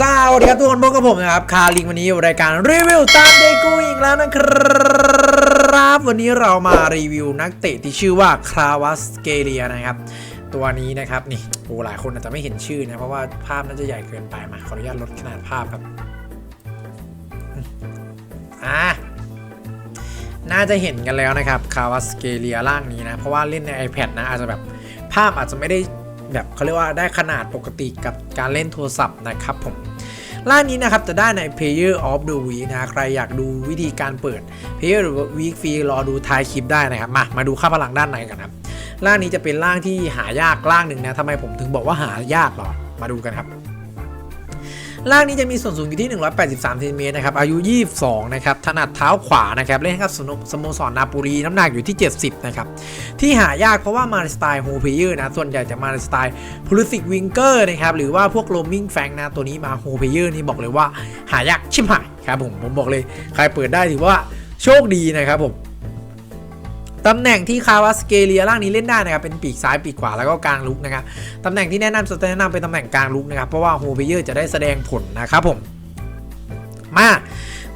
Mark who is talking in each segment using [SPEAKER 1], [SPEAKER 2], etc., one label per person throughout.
[SPEAKER 1] สวัสดีครับทุกคนพบกับผมนะครับคาลิงวันนี้รายการรีวิวตามเดกูอีกแล้วนะครับ วันนี้เรามารีวิวนักเตะที่ชื่อว่าคราวาสเกเลียนะครับ ตัวนี้นะครับนี่โอ้หลายคนอาจจะไม่เห็นชื่อนะเพราะว่าภาพน่าจะใหญ่เกินไปมาขออนุญาตลดขนาดภาพครับอ่าน่าจะเห็นกันแล้วนะครับคาวาสเกเลียร่างนี้นะ เพราะว่าเล่นใน iPad นะอาจจะแบบภาพอาจจะไม่ได้แบบเขาเรียกว่าได้ขนาดปกติกับการเล่นโทรศัพท์นะครับผม ล่านี้นะครับจะได้ใน Player of the Week นะใครอยากดูวิธีการเปิด Player of the Week ฟรีรอดูท้ายคลิปได้นะครับ มามาดูค่าพลังด้านในกันครับล่างนี้จะเป็นล่างที่หายากล่างหนึ่งนะทำไมผมถึงบอกว่าหายากหรอมาดูกันครับ ล่างนี้จะมีส่วนสูงอยู่ที่ 183เซนติเมตรนะครับ อายุ 22 นะครับ ถนัดเท้าขวานะครับ เล่นให้กับสโนสโมสรนาปูรี น้ำหนักอยู่ที่ 70 นะครับ ที่หายากเพราะว่ามาสไตล์โฮเพเยอร์นะ ส่วนใหญ่จะมาสไตล์พูลิสิกวิงเกอร์นะครับ หรือว่าพวกโรมิงแฟงนะ ตัวนี้มาโฮเพเยอร์นี่บอกเลยว่าหายากชิบหายครับผม ผมบอกเลย ใครเปิดได้ถือว่าโชคดีนะครับผม ตำแหน่งที่คาวาสเกเลียร่างนี้เล่นได้นะครับ เป็นปีกซ้ายปีกขวาแล้วก็กลางลุกนะครับ ตำแหน่งที่แนะนำจะแนะนำเป็นตำแหน่งกลางลุกนะครับ เพราะว่าโฮเพเยอร์จะได้แสดงผลนะครับผม มา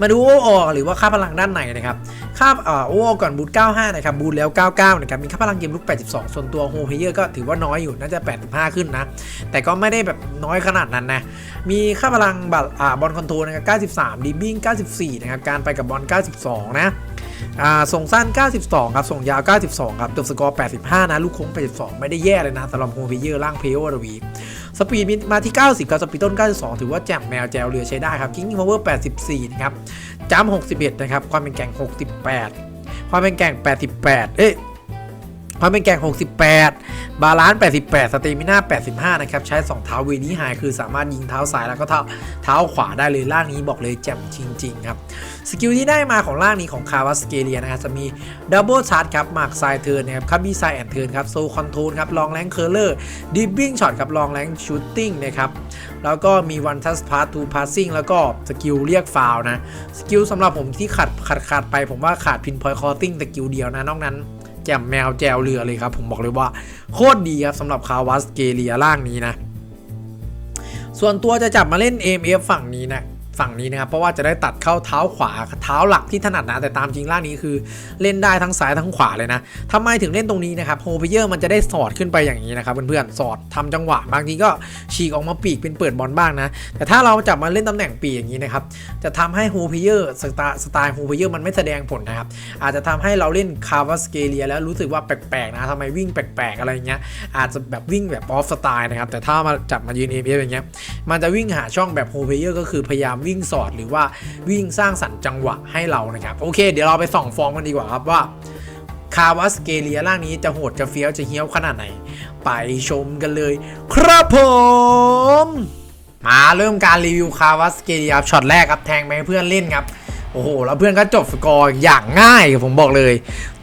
[SPEAKER 1] มาดูโออหรือว่าค่าพลังด้านในนะครับ ค่าเอ่อโอก่อนบูท95 นะครับ บูทแล้ว 99 นะครับ มีค่าพลังเกมลุก 82 ส่วนตัวโฮเพเยอร์ก็ถือว่าน้อยอยู่ น่าจะ 85 ขึ้นนะ แต่ก็ไม่ได้แบบน้อยขนาดนั้นนะ มีค่าพลังบอ่าบอลคอนโทรลนะครับ 93ดิบบิ้ง94 นะครับ การไปกับบอล 92 นะ อ่าส่งสั้น 92 ครับ ส่งยาว 92 ครับจบสกอร์ 85 นะ ลูกโค้ง 82 ไม่ได้แย่เลยนะสำหรับโฮเพเยอร์ร่างเพโอรวีสปีดมาที่ 90 ครับ สปีดต้น 92 ถือว่าแจ่มแมวแจวเรือใช้ได้ครับ กิ้งพาวเวอร์ 84 นะครับจัม61 นะครับ ความเป็นแก่ง 68 ความเป็นแก่ง 88 เอ๊ะ ความเป็นแก่ง 68 บาลานซ์ 88 สเตมิน่า 85 นะครับ ใช้ 2 เท้าวีนี้หายคือสามารถยิงเท้าซ้ายแล้วก็เท้าเท้าขวาได้เลยล่างนี้บอกเลยแจ่มจริง ๆ ครับ สกิลที่ได้มาของล่างนี้ของคาวาสเกเลียนะครับจะมีดับเบิลชาร์จครับมาร์คไซเทิร์นนะครับคับบี้ไซแอนเทิร์นครับโซคอนโทรลครับลองแรงเคอร์เลอร์ดิบบิ้งช็อตครับลองแรงชูตติ้งนะครับแล้วก็มีวันทัสพาร์ทูพาสซิ่งแล้วก็สกิลเรียกฟาวนะสกิลสำหรับผมที่ขาดขาดขาดไปผมว่าขาดพินพอยคอร์ติ้งสกิลเดียวนะนอกนั้น แจ่มแมวแจวเรือเลยครับ ผมบอกเลยว่าโคตรดีครับสำหรับคาวาสเกเรียล่างนี้นะ ส่วนตัวจะจับมาเล่น AMF ฝั่งนี้นะ ฝั่งนี้นะครับ เพราะว่าจะได้ตัดเข้าเท้าขวาเท้าหลักที่ถนัดนะ แต่ตามจริงล่างนี้คือเล่นได้ทั้งซ้ายทั้งขวาเลยนะทำไมถึงเล่นตรงนี้นะครับโฮเพเยอร์มันจะได้สอดขึ้นไปอย่างนี้นะครับเพื่อนๆสอดทำจังหวะ บางทีก็ฉีกออกมาปีกเป็นเปิดบอลบ้างนะ แต่ถ้าเราจับมาเล่นตำแหน่งปีกอย่างนี้นะครับจะทำให้โฮเพเยอร์สไตล์สไตล์โฮเพเยอร์มันไม่แสดงผลนะครับอาจจะทำให้เราเล่นคาร์วาสเกเลียแล้วรู้สึกว่าแปลกๆนะทำไมวิ่งแปลกๆอะไรเงี้ยอาจจะแบบวิ่งแบบออฟสไตล์นะครับแต่ถ้ามาจับมายืน APF อย่างเงี้ยมันจะวิ่งหาช่องแบบโฮเพเยอร์ก็คือพยายามวิ่งสอดหรือว่าวิ่งสร้างสรรค์จังหวะให้เรานะครับ โอเค เดี๋ยวเราไปส่องฟอร์มกันดีกว่าครับว่าคาวาสเกเลียร่างนี้จะโหดจะเฟี้ยวจะเฮี้ยวขนาดไหน ไปชมกันเลย ครับผมมาเริ่มการรีวิวคาวาสเกเลียครับช็อตแรกครับแทงไปให้เพื่อนเล่นครับโอ้โห แล้วเพื่อนก็จบสกอร์อย่างง่ายผมบอกเลย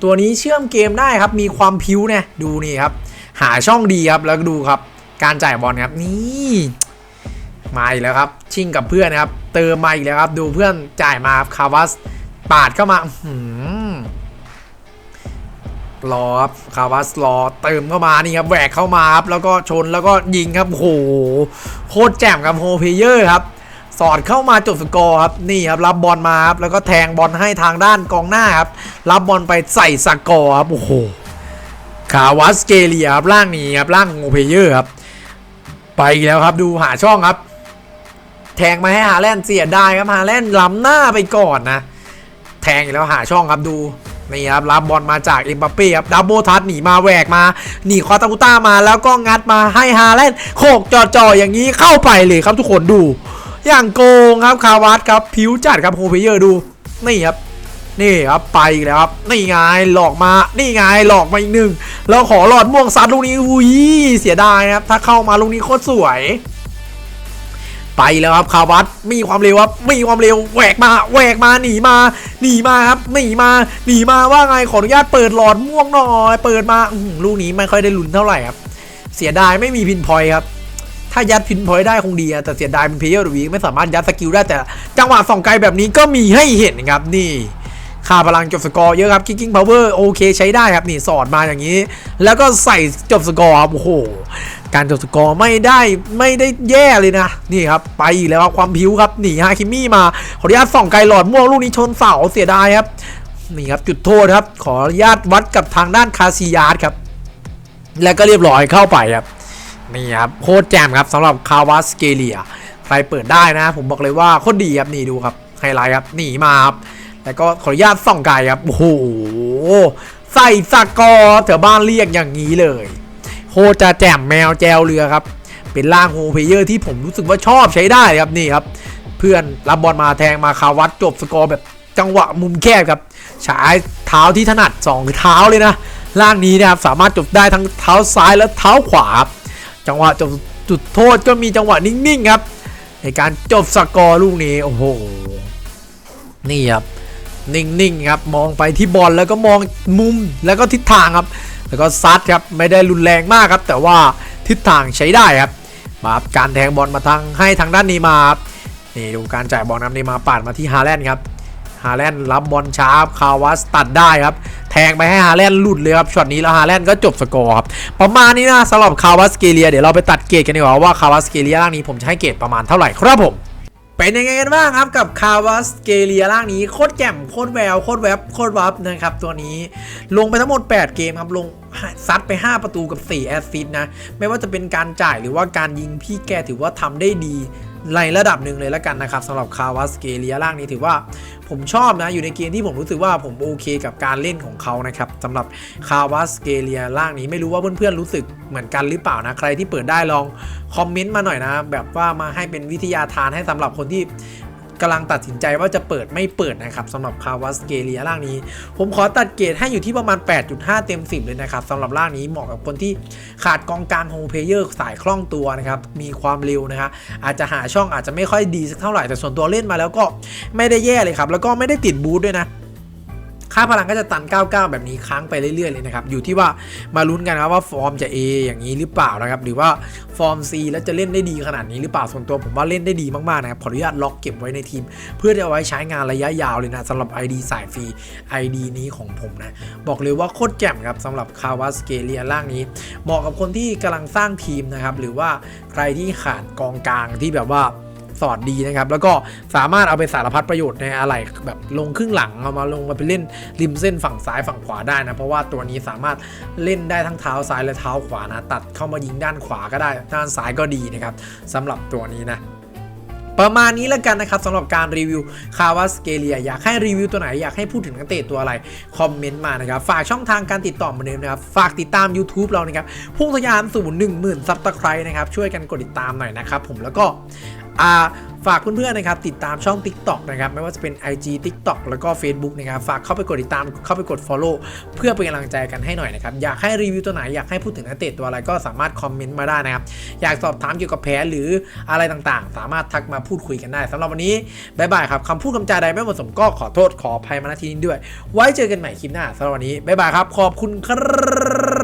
[SPEAKER 1] ตัวนี้เชื่อมเกมได้ครับ มีความพิ้วเนี่ยดูนี่ครับ หาช่องดีครับ แล้วดูครับ การจ่ายบอลครับ นี่ มาอีกแล้วครับ ชิงกับเพื่อนนะครับ เติมมาอีกแล้วครับ ดูเพื่อนจ่ายมาครับคาวัสปาดเข้ามาหือรอครับคาวัสรอเติมเข้ามานี่ครับแหวกเข้ามาครับแล้วก็ชนแล้วก็ยิงครับโหโคตรแจ่มครับโฮเพเยอร์ครับ สอดเข้ามาจบสกอร์ครับนี่ครับรับบอลมาครับแล้วก็แทงบอลให้ทางด้านกองหน้าครับ รับบอลไปใส่สกอร์ครับโอ้โหคาวัสเกเลียครับล่างนี้ครับล่างโฮเพเยอร์ครับไปแล้วครับดูหาช่องครับ แทงมาให้ฮาแลนด์เสียได้ครับฮาแลนด์ล้ำหน้าไปก่อนนะ แทงอีกแล้วหาช่องครับดูนี่ครับรับบอลมาจากเอ็มบัปเป้ครับดับเบิลทัชหนีมาแหวกมาหนีคอตาคุต้ามาแล้วก็งัดมาให้ฮาแลนด์โขกจ่อๆอย่างนี้เข้าไปเลยครับทุกคนดู อย่างโกงครับคาวัตครับผิวจัดครับโฮเพเยอร์ดูนี่ครับนี่ครับไปแล้วครับนี่ไงหลอกมานี่ไงหลอกมาอีกหนึ่งแล้วขอหลอดม่วงซัดลูกนี้อุ้ยเสียดายครับถ้าเข้ามาลูกนี้โคตรสวย ไปแล้วครับคาวัตมีความเร็วครับมีความเร็วแหวกมาแหวกมาหนีมาหนีมาครับหนีมาหนีมาว่าไงขออนุญาตเปิดหลอดม่วงหน่อยเปิดมาอลูกนี้ไม่ค่อยได้ลุ้นเท่าไหร่ครับเสียดายไม่มีพินพอยครับถ้ายัดพินพอยได้คงดีอะแต่เสียดายเป็นเพลเยอร์วีไม่สามารถยัดสกิลได้แต่ จังหวะส่องไกลแบบนี้ก็มีให้เห็นครับนี่ค่าพลังจบสกอร์เยอะครับคิกกิ้งพาวเวอร์โอเคใช้ได้ครับนี่สอดมาอย่างนี้ แล้วก็ใส่จบสกอร์ครับโอ้โห การจบสกอร์ไม่ได้ไม่ได้แย่เลยนะ นี่ครับ ไปอีกแล้วครับความผิวครับหนีฮาคิมี่มา ขออนุญาตส่องไกลหลอดม่วงลูกนี้ชนเสาเสียดายครับนี่ครับจุดโทษครับ ขออนุญาตวัดกับทางด้านคาซิยาสครับ แล้วก็เรียบร้อยเข้าไปครับนี่ครับโคตรแจ่มครับสำหรับคาวาสเกเลียใครเปิดได้นะ ผมบอกเลยว่าโคตรดีครับนี่ดูครับไฮไลท์ครับหนีมาครับแล้วก็ขออนุญาตส่องไกลครับโอ้โหใส่สกอร์แถวบ้านเรียกอย่างนี้เลย โคจะแจ่มแมวแจวเรือครับ เป็นล่างโฮเพเยอร์ที่ผมรู้สึกว่าชอบใช้ได้ครับนี่ครับ เพื่อนรับบอลมาแทงมาคาวัดจบสกอร์แบบจังหวะมุมแคบครับฉายเท้าที่ถนัดสองเท้าเลยนะล่างนี้นะครับสามารถจบได้ทั้งเท้าซ้ายและเท้าขวาจังหวะจบจุดโทษก็มีจังหวะนิ่งๆครับ ในการจบสกอร์ลูกนี้โอ้โหนี่ครับนิ่งๆครับมองไปที่บอลแล้วก็มองมุมแล้วก็ทิศทางครับ แล้วก็ซัดครับไม่ได้รุนแรงมากครับ แต่ว่าทิศทางใช้ได้ครับมาการแทงบอลมาทางให้ทางด้านนี้มาครับนี่ดูการจ่ายบอลนำนี้มาปาดมาที่ฮาแลนด์ครับฮาแลนด์รับบอลช้าครับคาวัสตัดได้ครับ แทงไปให้ฮาแลนด์หลุดเลยครับช็อตนี้แล้วฮาแลนด์ก็จบสกอร์ครับประมาณนี้นะสำหรับคาวัสเกเลียเดี๋ยวเราไปตัดเกรดกันดีกว่าว่าคาวัสเกเลียร่างนี้ผมจะให้เกรดประมาณเท่าไหร่ครับผม เป็นยังไงกันบ้างครับกับคาวาสเกเลียร่างนี้โคตรแจ่มโคตรแววโคตรแวบโคตรวับนะครับตัวนี้ลงไปทั้งหมด 8 เกมครับลงซัดไป 5 ประตูกับ 4 แอสซิสต์นะ ไม่ว่าจะเป็นการจ่ายหรือว่าการยิงพี่แกถือว่าทำได้ดี ในระดับหนึ่งเลยแล้วกันนะครับสำหรับคาวาสเกเลียร่างนี้ถือว่าผมชอบนะอยู่ในเกมที่ผมรู้สึกว่าผมโอเคกับการเล่นของเขานะครับสำหรับคาวาสเกเลียร่างนี้ไม่รู้ว่าเพื่อนๆรู้สึกเหมือนกันหรือเปล่านะใครที่เปิดได้ลองคอมเมนต์มาหน่อยนะ แบบว่ามาให้เป็นวิทยาทานให้สำหรับคนที่ กำลังตัดสินใจว่าจะเปิดไม่เปิดนะครับสำหรับคาวาสเกเลียร่างนี้ ผมขอตัดเกรดให้อยู่ที่ประมาณ 8.5 เต็ม 10 เลยนะครับสำหรับร่างนี้เหมาะกับคนที่ขาดกองกลางโฮมเพเยอร์สายคล่องตัวนะครับมีความเร็วนะคะอาจจะหาช่องอาจจะไม่ค่อยดีสักเท่าไหร่แต่ส่วนตัวเล่นมาแล้วก็ไม่ได้แย่เลยครับแล้วก็ไม่ได้ติดบูทด้วยนะ ค่าพลังก็จะตัน 99 แบบนี้ค้างไปเรื่อยๆเลยนะครับ อยู่ที่ว่ามาลุ้นกันครับว่าฟอร์มจะ A อย่างนี้หรือเปล่านะครับ หรือว่าฟอร์ม C แล้วจะเล่นได้ดีขนาดนี้หรือเปล่า ส่วนตัวผมว่าเล่นได้ดีมากๆนะครับ ขออนุญาตล็อกเก็บไว้ในทีม เพื่อจะเอาไว้ใช้งานระยะยาวเลยนะสำหรับ ID สายฟรี ID นี้ของผมนะ บอกเลยว่าโคตรแจ่มครับสำหรับคาวาสเกเลียล่างนี้ เหมาะกับคนที่กำลังสร้างทีมนะครับ หรือว่าใครที่ขาดกองกลางที่แบบว่า สอดดีนะครับ แล้วก็สามารถเอาไปสารพัดประโยชน์ในอะไรแบบลงครึ่งหลังเอามาลงมาไปเล่นริมเส้นฝั่งซ้ายฝั่งขวาได้นะ เพราะว่าตัวนี้สามารถเล่นได้ทั้งเท้าซ้ายและเท้าขวานะ ตัดเข้ามายิงด้านขวาก็ได้ ด้านซ้ายก็ดีนะครับสำหรับตัวนี้นะประมาณนี้แล้วกันนะครับสำหรับการรีวิวคาวาสเกเลียอยากให้รีวิวตัวไหน อยากให้พูดถึงนักเตะตัวอะไร คอมเมนต์มานะครับ ฝากช่องทางการติดต่อเหมือนเดิมนะครับ ฝากติดตาม YouTube เรานะครับ พุ่งทะยานสู่1 0,000ซับสไครต์นะครับ ช่วยกันกดติดตามหน่อยนะครับผมแล้วก็ อ่าฝากเพื่อนๆนะครับติดตามช่อง TikTok นะครับไม่ว่าจะเป็น IG TikTok แล้วก็ Facebook นะครับฝากเข้าไปกดติดตามเข้าไปกด Follow เพื่อเป็นกำลังใจกันให้หน่อยนะครับอยากให้รีวิวตัวไหนอยากให้พูดถึงนักเตะตัวอะไรก็สามารถคอมเมนต์มาได้นะครับอยากสอบถามเกี่ยวกับแผนหรืออะไรต่างๆ สามารถทักมาพูดคุยกันได้สำหรับวันนี้บายบายครับคำพูดคำจาใดไม่เหมาะสมก็ขอโทษขออภัยมาณที่นี้ด้วย ไว้เจอกันใหม่คลิปหน้าสำหรับวันนี้บายบายครับขอบคุณครับ